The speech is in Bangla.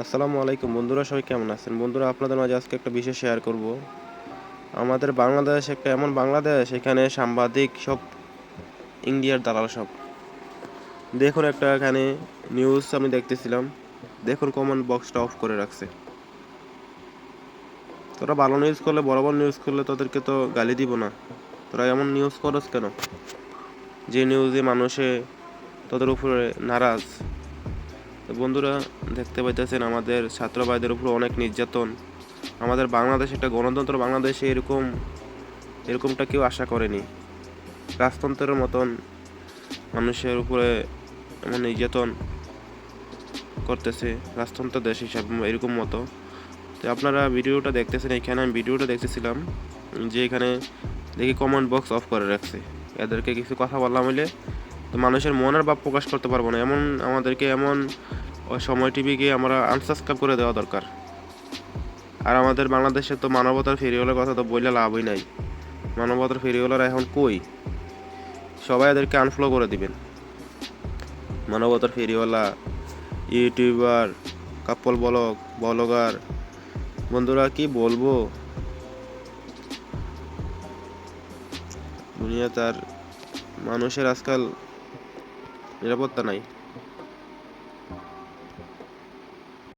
আসসালামু আলাইকুম। বন্ধুরা, সবাই কেমন আছেন? বন্ধুরা, আপনাদের মাঝে আজকে একটা বিষয় শেয়ার করব। আমাদের বাংলাদেশ একটা এমন বাংলাদেশ, এখানে সাংবাদিক সব, ইন্ডিয়ার দালাল সব। দেখুন একটা এখানে নিউজ আমি দেখতেছিলাম। দেখুন কমেন্ট বক্সটা অফ করে রাখছে। তোরা ভালো নিউজ করলে বড় বড় নিউজ করলে তোদেরকে তো গালি দিব না। তোরা এমন নিউজ করস কেন? যে নিউজে মানুষে তোদের উপরে নারাজ। তো বন্ধুরা দেখতে পাইতেছেন আমাদের ছাত্র ভাইদের উপর অনেক নির্যাতন। আমাদের বাংলাদেশ একটা গণতন্ত্র বাংলাদেশে এরকম, এরকমটা কেউ আশা করেনি। রাজতন্ত্রের মতন মানুষের উপরে এমন নির্যাতন করতেছে রাজতন্ত্র দেশ হিসাবে এরকম মতো। তো আপনারা ভিডিওটা দেখতেছেন, এখানে আমি ভিডিওটা দেখতেছিলাম, যে এখানে দেখি কমেন্ট বক্স অফ করে রাখছে। এদেরকে কিছু কথা বললাম হলে তো মানুষের মনের ভাব প্রকাশ করতে পারব না। এমন আমাদেরকে এমন ওই সময় টিভিকে আমরা আনসাবস্ক্রাইব করে দেওয়া দরকার। আর আমাদের বাংলাদেশে তো মানবতার ফেরিওয়ালার কথা তো বললে লাভই নাই। মানবতার ফেরিওয়ালারা এখন কই? সবাই এদেরকে আনফলো করে দিবেন। মানবতার ফেরিওয়ালা, ইউটিউবার, কাপল ব্লগ, ব্লগার, বন্ধুরা কি বলব? দুনিয়া তার মানুষের আজকাল নিরাপত্তা নাই।